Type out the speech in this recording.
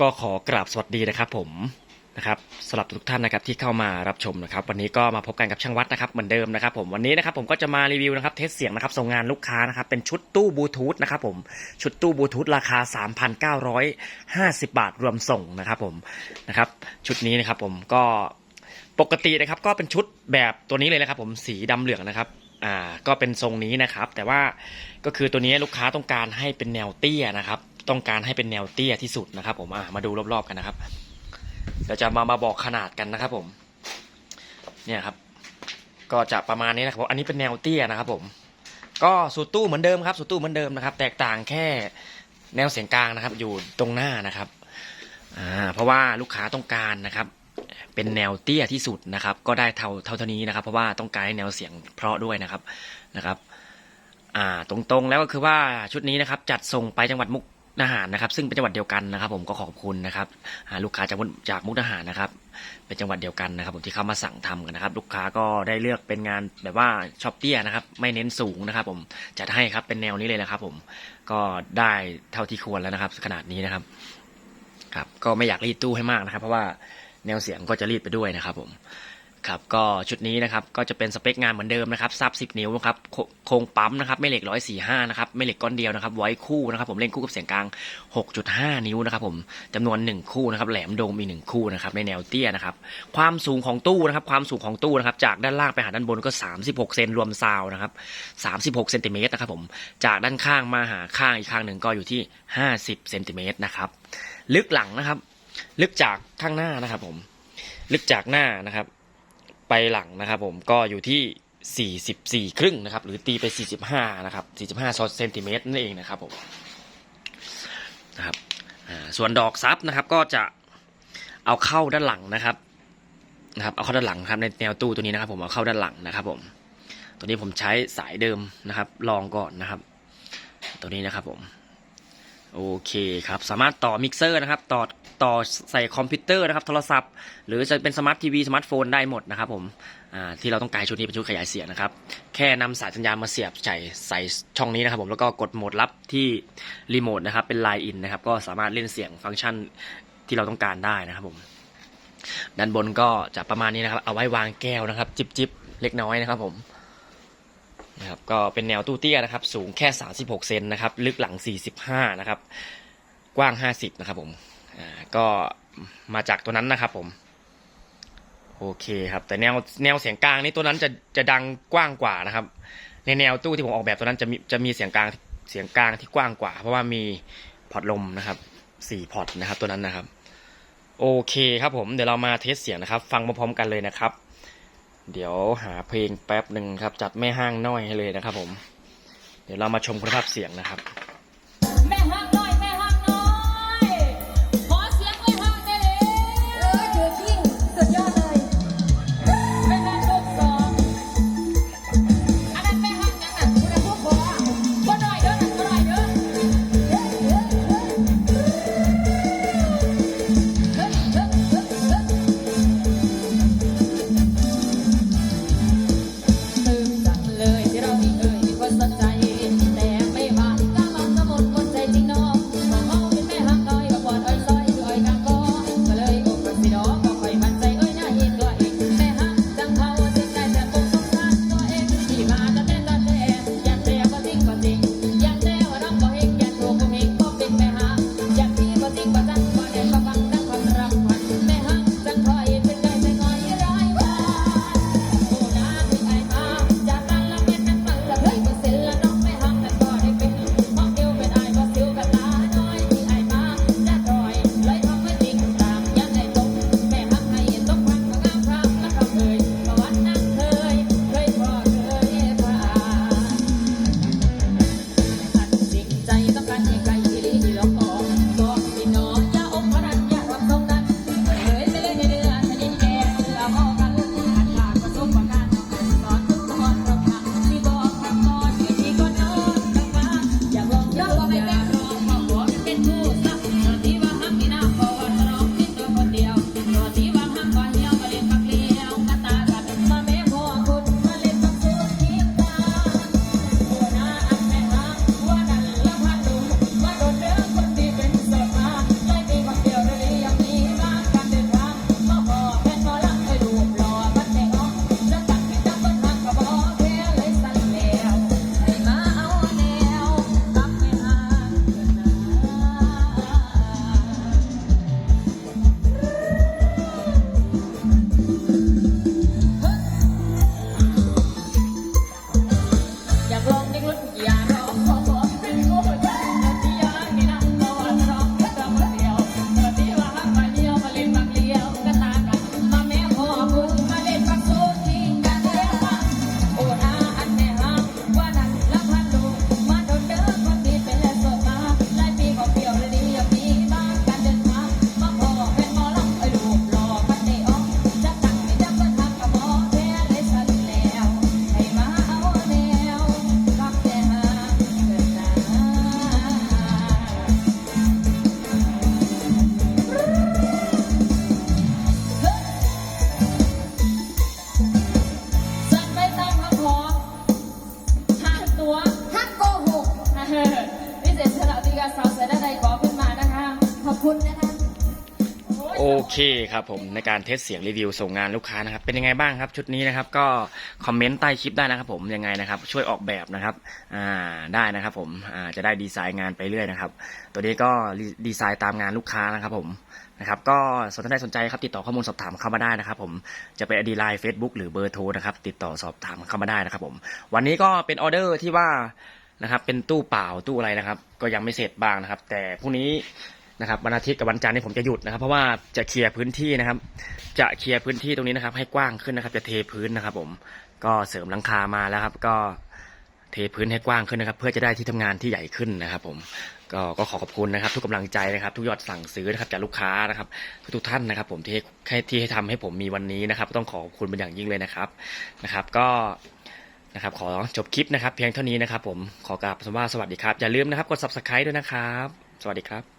ก็ขอกราบสวัสดีนะครับผมนะครับสำหรับทุกท่านนะครับที่เข้ามารับชมนะครับ วันนี้ก็มาพบกันกับช่างวัดนะครับเหมือนเดิมนะครับผมวันนี้นะครับผมก็จะมารีวิวนะครับเทสเสียงนะครับส่งงานลูกค้านะครับเป็นชุดตู้บลูทูธนะครับผมชุดตู้บลูทูธราคา 3,950 บาทรวมส่งนะครับผมนะครับชุดนี้นะครับผมก็ปกตินะครับก็เป็นชุดแบบตัวนี้เลยนะครับผมสีดำเหลืองนะครับอ่าก็เป็นทรงนี้นะครับ แต่ว่าก็คือตัวนี้ลูกค้าต้องการให้เป็นแนวเตี้ยนะครับ ต้องการให้เป็นแนวเตี้ยที่สุดนะครับ ผมมาดูรอบๆกันนะครับเดี๋ยวจะมามาบอกขนาดกันนะครับ ผม เนี่ยครับ ก็จะประมาณนี้นะครับผมอันนี้เป็นแนวเตี้ยนะครับ ผม ก็สูตรตู้เหมือนเดิมครับสูตรตู้เหมือนเดิมนะครับ แตกต่างแค่แนวเสียงกลางนะครับ อยู่ตรงหน้านะครับอ่าเพราะว่าลูกค้าต้องการนะครับ เป็นแนวเตี้ยที่สุดนะครับ ก็ได้เท่าเท่าเท่านี้นะครับ เพราะว่าต้องการให้แนวเสียงเพราะด้วยนะครับนะครับ อ่าตรงๆแล้วก็คือว่าชุดนี้นะครับ จัดส่งไปจังหวัดมุก ดาหารนะครับ ซึ่งเป็นจังหวัดเดียวกันนะครับ ผมก็ขอบคุณนะครับลูกค้าจากมุกจากมุกดาหารนะครับ เป็นจังหวัดเดียวกันนะครับ ผมที่เข้ามาสั่งทำกันนะครับ ลูกค้าก็ได้เลือกเป็นงานแบบว่าช็อปเตี้ยนะครับ ไม่เน้นสูงนะครับ ผมจัดให้ครับเป็นแนวนี้เลยนะครับ ผมก็ได้เท่าที่ควรแล้วนะครับ ขนาดนี้นะครับ ครับ ก็ไม่อยากรีดตู้ให้มากนะครับ เพราะว่าแนวเสียงก็จะรีดไปด้วยนะครับ ผม ครับก็ชุดนี้นะครับก็จะเป็นสเปคงานเหมือนเดิมนะครับซับ10 นิ้วนะครับโคโครงปั๊มนะครับไม่เหล็ก 145 นะครับไม่เหล็กก้อนเดียวนะครับไว้คู่นะครับผมเล่นคู่กับเสียงกลาง 6.5 นิ้วนะครับผมจำนวน 1 คู่นะครับแหลมโดมอีกหนึ่งคู่นะครับในแนวเตี้ยนะครับความสูงของตู้นะครับความสูงของตู้นะครับจากด้านล่างไปหาด้านบนก็ 36 เซนรวมซาวนะครับ36เซนติเมตรนะครับผมจากด้านข้างมาหาข้างอีกข้างหนึ่งก็อยู่ที่ 50เซนติเมตรนะครับลึกหลังนะครับ ลึกจากข้างหน้านะครับผมลึกจากหน้านะครับ ไปหลังนะครับผมก็อยู่ที่ 44 ครึ่งนะครับ หรือตีไป 45 นะครับ 45เซนติเมตรนั่นเองนะครับผมนะครับส่วนดอกซับนะครับก็จะเอาเข้าด้านหลังนะครับนะครับ เอาเข้าด้านหลังครับในแนวตู้ตัวนี้นะครับ ผมเอาเข้าด้านหลังนะครับ ผม ตัวนี้ผมใช้สายเดิมนะครับ ลองก่อนนะครับ ตัวนี้นะครับผมโอเคครับ สามารถต่อมิกเซอร์นะครับ ต่อ ต่อใส่คอมพิวเตอร์นะครับโทรศัพท์ หรือจะเป็นสมาร์ททีวีสมาร์ทโฟนได้หมดนะครับผมที่เราต้องการชุดนี้เป็นชุดขยายเสียงนะครับ แค่นำสายสัญญาณมาเสียบใส่ใส่ช่องนี้นะครับผมแล้วก็กดโหมดลับที่รีโมทนะครับเป็นไลน์อินนะครับก็สามารถเล่นเสียงฟังก์ชันที่เราต้องการได้นะครับผมด้านบนก็จะประมาณนี้นะครับ เอาไว้วางแก้วนะครับ จิบจิบเล็กน้อยนะครับผมนะครับก็เป็นแนวตู้เตี้ยนะครับ สูงแค่ 36 เซนนะครับ ลึกหลัง 45 นะครับ กว้าง 50 นะครับผม ก็มาจากตัวนั้นนะครับผมโอเคครับ แต่แนวแนวเสียงกลางนี่ตัวนั้นจะจะดังกว้างกว่านะครับ ในแนวตู้ที่ผมออกแบบตัวนั้นจะมีจะมีเสียงกลางเสียงกลางที่กว้างกว่า เพราะว่ามีพอร์ตลมนะครับสี่พอร์ตนะครับ ตัวนั้นนะครับ โอเคครับผมเดี๋ยวเรามาเทสเสียงนะครับ ฟังพร้อมๆกันเลยนะครับ เดี๋ยวหาเพลงแป๊บหนึ่งครับ จัดแม่ห้างน้อยให้เลยนะครับ ผม เดี๋ยวเรามาชมคุณภาพเสียงนะครับ หัวโหกพิเศษสละตีกาสาวเสด็จด้ขอขึ้นมานะคะ ขอบคุณนะคะ โอเคครับผมในการเทสเสียงรีวิวส่งงานลูกค้านะครับ เป็นยังไงบ้างครับชุดนี้นะครับก็คอมเมนต์ใต้คลิปได้นะครับผมยังไงนะครับ ช่วยออกแบบนะครับอ่าได้นะครับผมอ่าจะได้ดีไซน์งานไปเรื่อยนะครับ ตัวนี้ก็ดีไซน์ตามงานลูกค้านะครับผม นะครับก็สนใจสนใจครับติดต่อข้อมูลสอบถามเข้ามาได้นะครับ ผมจะเป็นอดีไลน์เฟซบุ๊กหรือเบอร์โทรนะครับติดต่อสอบถามเข้ามาได้นะครับ ผม วันนี้ก็เป็นออเดอร์ที่ว่านะครับ เป็นตู้เปล่าตู้อะไรนะครับ ก็ยังไม่เสร็จบ้างนะครับ แต่พรุ่งนี้นะครับวันอาทิตย์กับวันจันทร์นี่ผมจะหยุดนะครับ เพราะว่าจะเคลียร์พื้นที่นะครับ จะเคลียร์พื้นที่ตรงนี้นะครับ ให้กว้างขึ้นนะครับ จะเทพื้นนะครับ ผมก็เสริมหลังคามาแล้วครับ ก็เทพื้นให้กว้างขึ้นนะครับ เพื่อจะได้ที่ทำงานที่ใหญ่ขึ้นนะครับ ผม ก็ก็ขอขอบคุณนะครับ ทุกกำลังใจนะครับ ทุกยอดสั่งซื้อนะครับจากลูกค้านะครับทุกท่านนะครับผมที่ให้ที่ให้ทำให้ผมมีวันนี้นะครับต้องขอขอบคุณเป็นอย่างยิ่งเลยนะครับนะครับ ก็นะครับขอจบคลิปนะครับ เพียงเท่านี้นะครับ ผมขอกราบสวัสดีครับอย่าลืมนะครับกด subscribe ด้วยนะครับ สวัสดีครับ